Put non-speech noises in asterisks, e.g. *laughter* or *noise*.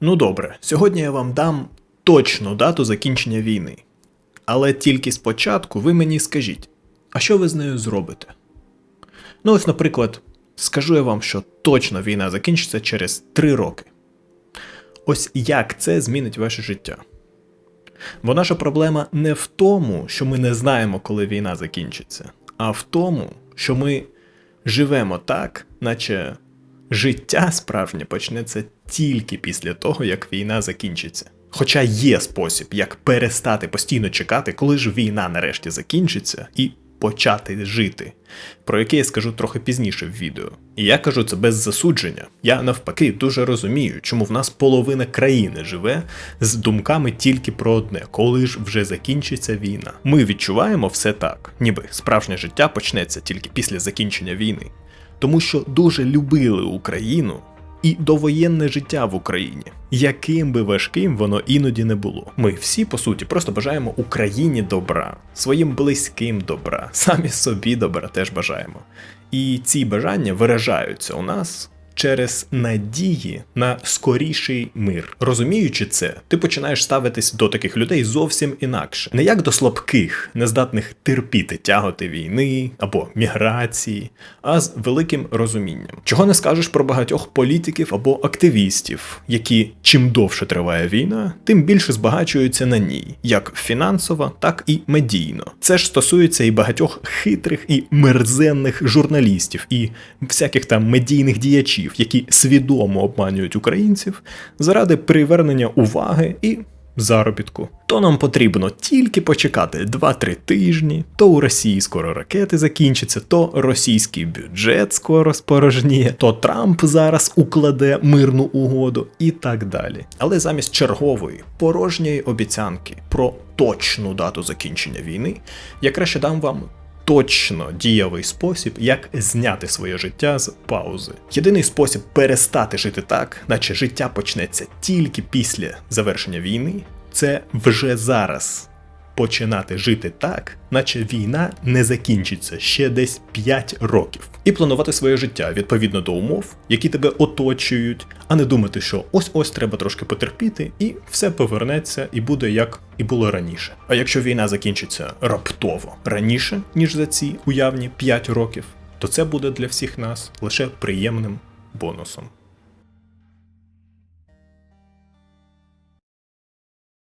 Ну добре, сьогодні я вам дам точну дату закінчення війни. Але тільки спочатку ви мені скажіть, а що ви з нею зробите? Ну, ось, наприклад, скажу я вам, що точно війна закінчиться через 3 роки. Ось як це змінить ваше життя? Бо наша проблема не в тому, що ми не знаємо, коли війна закінчиться, а в тому, що ми живемо так, наче життя справжнє почнеться тільки після того, як війна закінчиться. Хоча є спосіб, як перестати постійно чекати, коли ж війна нарешті закінчиться, і почати жити, про яке я скажу трохи пізніше в відео. І я кажу це без засудження. Я навпаки дуже розумію, чому в нас половина країни живе з думками тільки про одне, коли ж вже закінчиться війна. Ми відчуваємо все так, ніби справжнє життя почнеться тільки після закінчення війни, тому що дуже любили Україну і довоєнне життя в Україні, яким би важким воно іноді не було. Ми всі, по суті, просто бажаємо Україні добра, своїм близьким добра, *laughs* самі собі добра теж бажаємо. І ці бажання виражаються у нас. Через надії на скоріший мир. Розуміючи це, ти починаєш ставитись до таких людей зовсім інакше, не як до слабких, нездатних терпіти тяготи війни або міграції, а з великим розумінням. Чого не скажеш про багатьох політиків або активістів, які чим довше триває війна, тим більше збагачуються на ній, як фінансово, так і медійно. Це ж стосується і багатьох хитрих і мерзенних журналістів, і всяких там медійних діячів, які свідомо обманюють українців заради привернення уваги і заробітку. То нам потрібно тільки почекати 2-3 тижні, то у Росії скоро ракети закінчаться, то російський бюджет скоро спорожніє, то Трамп зараз укладе мирну угоду і так далі. Але замість чергової порожньої обіцянки про точну дату закінчення війни, я краще дам вам. Точно дієвий спосіб, як зняти своє життя з паузи. Єдиний спосіб перестати жити так, наче життя почнеться тільки після завершення війни, це вже зараз починати жити так, наче війна не закінчиться ще десь 5 років, і планувати своє життя відповідно до умов, які тебе оточують, а не думати, що ось ось треба трошки потерпіти, і все повернеться і буде як і було раніше. А якщо війна закінчиться раптово раніше, ніж за ці уявні 5 років, то це буде для всіх нас лише приємним бонусом.